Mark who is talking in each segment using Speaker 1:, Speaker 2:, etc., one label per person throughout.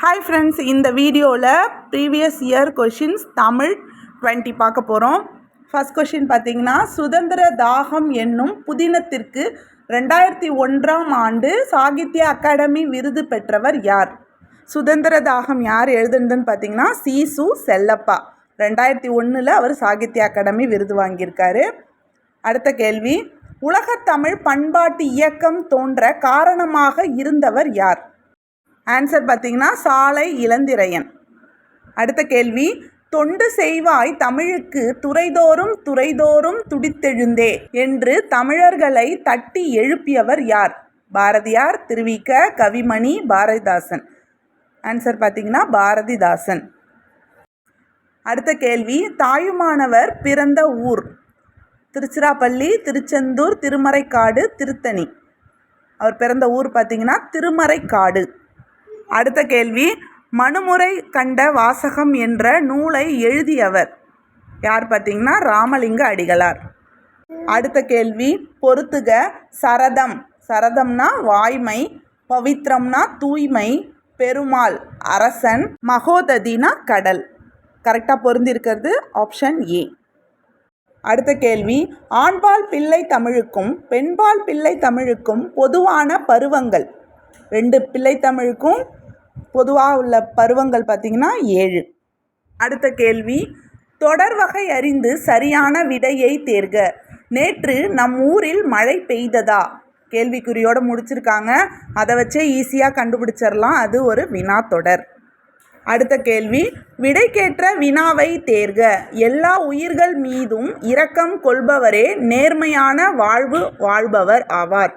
Speaker 1: Hi friends இந்த வீடியோவில் previous year questions Tamil twenty பார்க்க போகிறோம் ஃபஸ்ட் கொஷின் பார்த்தீங்கன்னா சுதந்திர தாகம் என்னும் புதினத்திற்கு ரெண்டாயிரத்தி ஒன்றாம் ஆண்டு சாகித்ய அகாடமி விருது பெற்றவர் யார்? சுதந்திர தாகம் யார் எழுதுனதுன்னு பார்த்தீங்கன்னா சீசு செல்லப்பா. ரெண்டாயிரத்தி ஒன்றில் அவர் சாகித்ய அகாடமி விருது வாங்கியிருக்காரு. அடுத்த கேள்வி உலகத்தமிழ் பண்பாட்டு இயக்கம் தோன்ற காரணமாக இருந்தவர் யார்? ஆன்சர் பார்த்தீங்கன்னா சாலை இளந்திரையன் அடுத்த கேள்வி தொண்டு செய்வாய் தமிழுக்கு துறைதோறும் துறைதோறும் துடித்தெழுந்தே என்று தமிழர்களை தட்டி எழுப்பியவர் யார்? பாரதியார் திருவிக்க கவிமணி பாரதிதாசன். ஆன்சர் பார்த்தீங்கன்னா பாரதிதாசன். அடுத்த கேள்வி தாயுமானவர் பிறந்த ஊர்? திருச்சிராப்பள்ளி திருச்செந்தூர் திருமறைக்காடு திருத்தணி. அவர் பிறந்த ஊர் பார்த்தீங்கன்னா திருமறைக்காடு. அடுத்த கேள்வி. மனுமுறை கண்ட வாசகம் என்ற நூலை எழுதியவர் யார் பார்த்தீங்கன்னா? ராமலிங்க அடிகளார். அடுத்த கேள்வி. பொறுத்துக சரதம். சரதம்னா வாய்மை பவித்ரம்னா தூய்மை பெருமாள் அரசன் மகோததினா கடல். கரெக்டாக பொருந்திருக்கிறது ஆப்ஷன் ஏ. அடுத்த கேள்வி. ஆண்பால் பிள்ளை தமிழுக்கும் பெண்பால் பிள்ளை தமிழுக்கும் பொதுவான பருவங்கள். ரெண்டு பிள்ளை தமிழுக்கும் பொதுவாக உள்ள பருவங்கள் பார்த்திங்கன்னா ஏழு. அடுத்த கேள்வி தொடர் வகை அறிந்து சரியான விடையை தேர்க. நேற்று நம் ஊரில் மழை பெய்ததா? கேள்விக்குறியோடு முடிச்சிருக்காங்க. அதை வச்சே ஈஸியாக கண்டுபிடிச்சிடலாம் அது ஒரு வினா தொடர். அடுத்த கேள்வி விடைக்கேற்ற வினாவை தேர்க. எல்லா உயிர்கள் மீதும் இரக்கம் கொள்பவரே நேர்மையான வாழ்வு வாழ்பவர் ஆவார்.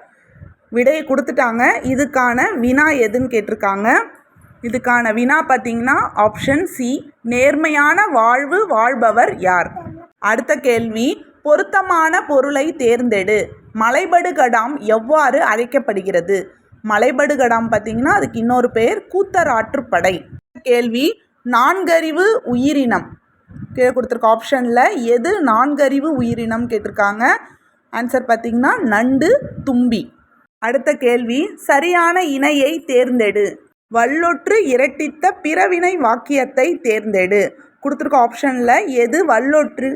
Speaker 1: விடையை கொடுத்துட்டாங்க. இதுக்கான வினா எதுன்னு கேட்டிருக்காங்க. இதுக்கான வினா பார்த்தீங்கன்னா ஆப்ஷன் சி நேர்மையான வாழ்வு வாழ்பவர் யார்? அடுத்த கேள்வி பொருத்தமான பொருளை தேர்ந்தெடு. மலைபடுகடாம் எவ்வாறு அழைக்கப்படுகிறது? மலைபடுகடாம் பார்த்தீங்கன்னா அதுக்கு இன்னொரு பேர் கூத்தராற்றுப்படை. கேள்வி நான்கறிவு உயிரினம். கீழே கொடுத்துருக்க ஆப்ஷனில் எது நான்கறிவு உயிரினம் கேட்டிருக்காங்க? ஆன்சர் பார்த்தீங்கன்னா நண்டு தும்பி. அடுத்த கேள்வி சரியான இணையை தேர்ந்தெடு. வல்லொற்று இரட்டித்த பிறவினை வாக்கியத்தை தேர்ந்தெடு. கொடுத்துருக்க ஆப்ஷனில் எது வல்லொற்று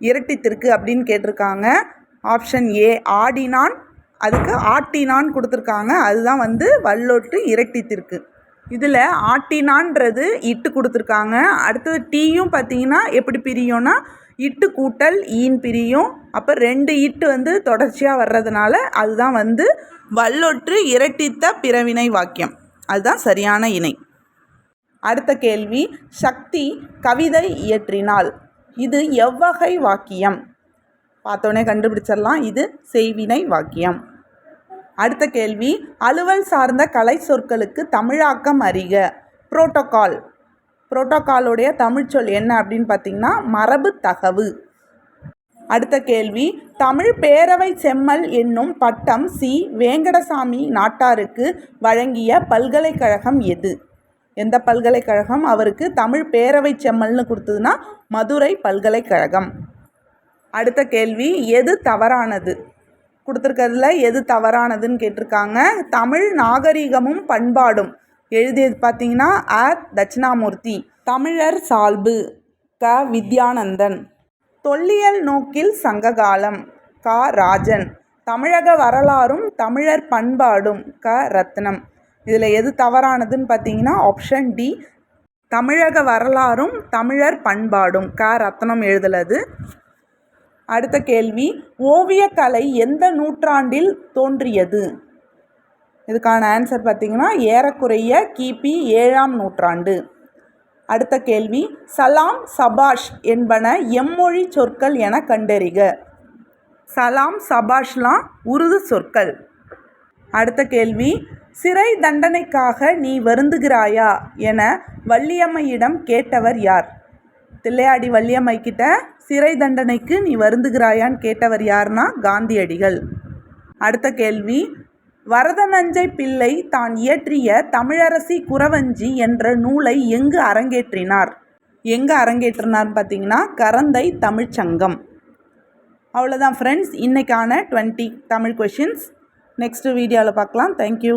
Speaker 1: இரட்டித்திருக்கு அப்படின்னு கேட்டிருக்காங்க. ஆப்ஷன் ஏ ஆடினான். அதுக்கு ஆட்டினான் கொடுத்துருக்காங்க. அதுதான் வந்து வல்லொற்று இரட்டித்திருக்கு. இதில் ஆட்டினான்றது இட்டு கொடுத்துருக்காங்க. அடுத்தது டீயும் பார்த்தீங்கன்னா எப்படி பிரியும்னா இட்டு கூட்டல் ஈன் பிரியும். அப்போ ரெண்டு இட்டு வந்து தொடர்ச்சியாக வர்றதுனால அதுதான் வந்து வல்லொற்று இரட்டித்த பிறவினை வாக்கியம். அதுதான் சரியான இணை. அடுத்த கேள்வி சக்தி கவிதை இயற்றினாள் இது எவ்வகை வாக்கியம்? பார்த்தோன்னே கண்டுபிடிச்சிடலாம் இது செய்வினை வாக்கியம். அடுத்த கேள்வி அலுவல் சார்ந்த கலை சொற்களுக்கு தமிழாக்கம் அறிக. புரோட்டோகால் புரோட்டோகாலுடைய தமிழ்ச்சொல் என்ன அப்படின்னு பார்த்தீங்கன்னா மரபு தகவு. அடுத்த கேள்வி. தமிழ் பேரவை செம்மல் என்னும் பட்டம் சி. வேங்கடசாமி நாட்டாருக்கு வழங்கிய பல்கலைக்கழகம் எது? எந்த பல்கலைக்கழகம்? அவருக்கு தமிழ் பேரவை செம்மல்னு கொடுத்ததுன்னா மதுரை பல்கலைக்கழகம். அடுத்த கேள்வி. எது தவறானது? கொடுத்துருக்கிறதுல எது தவறானதுன்னு கேட்டிருக்காங்க. தமிழ் நாகரிகமும் பண்பாடும். எழுதியது பார்த்தீங்கன்னா அ தட்சிணாமூர்த்தி. தமிழர் சால்பு க. வித்யானந்தன். தொல்லியல் நோக்கில் சங்ககாலம். க. ராஜன். தமிழக வரலாறும் தமிழர் பண்பாடும் க. ரத்னம். இதில் எது தவறானதுன்னு பார்த்தீங்கன்னா ஆப்ஷன் டி தமிழக வரலாறும் தமிழர் பண்பாடும். க. ரத்னம் எழுதுலது அடுத்த கேள்வி. ஓவியக்கலை எந்த நூற்றாண்டில் தோன்றியது? இதுக்கான ஆன்சர் பார்த்திங்கன்னா ஏறக்குறைய கிபி ஏழாம் நூற்றாண்டு. அடுத்த கேள்வி சலாம் சபாஷ் என்பன எம்மொழி சொற்கள் என கண்டறிக. சலாம் சபாஷ்லாம் உருது சொற்கள். அடுத்த கேள்வி சிறை தண்டனைக்காக நீ வருந்துகிறாயா? என வள்ளியம்மையிடம் கேட்டவர் யார்? தில்லையாடி வள்ளியம்மை கிட்ட சிறை தண்டனைக்கு நீ வருந்துகிறாயான்னு கேட்டவர் யாருன்னா காந்தியடிகள். அடுத்த கேள்வி வரதநஞ்சை பிள்ளை தான் இயற்றிய தமிழரசி குறவஞ்சி என்ற நூலை எங்கு அரங்கேற்றினார்? எங்கே அரங்கேற்றினார்னு பார்த்தீங்கன்னா கரந்தை தமிழ்ச்சங்கம். அவ்வளோதான் ஃப்ரெண்ட்ஸ் இன்றைக்கான டுவெண்ட்டி தமிழ் கொஷின்ஸ் நெக்ஸ்ட் வீடியோவில் பார்க்கலாம். தேங்க்யூ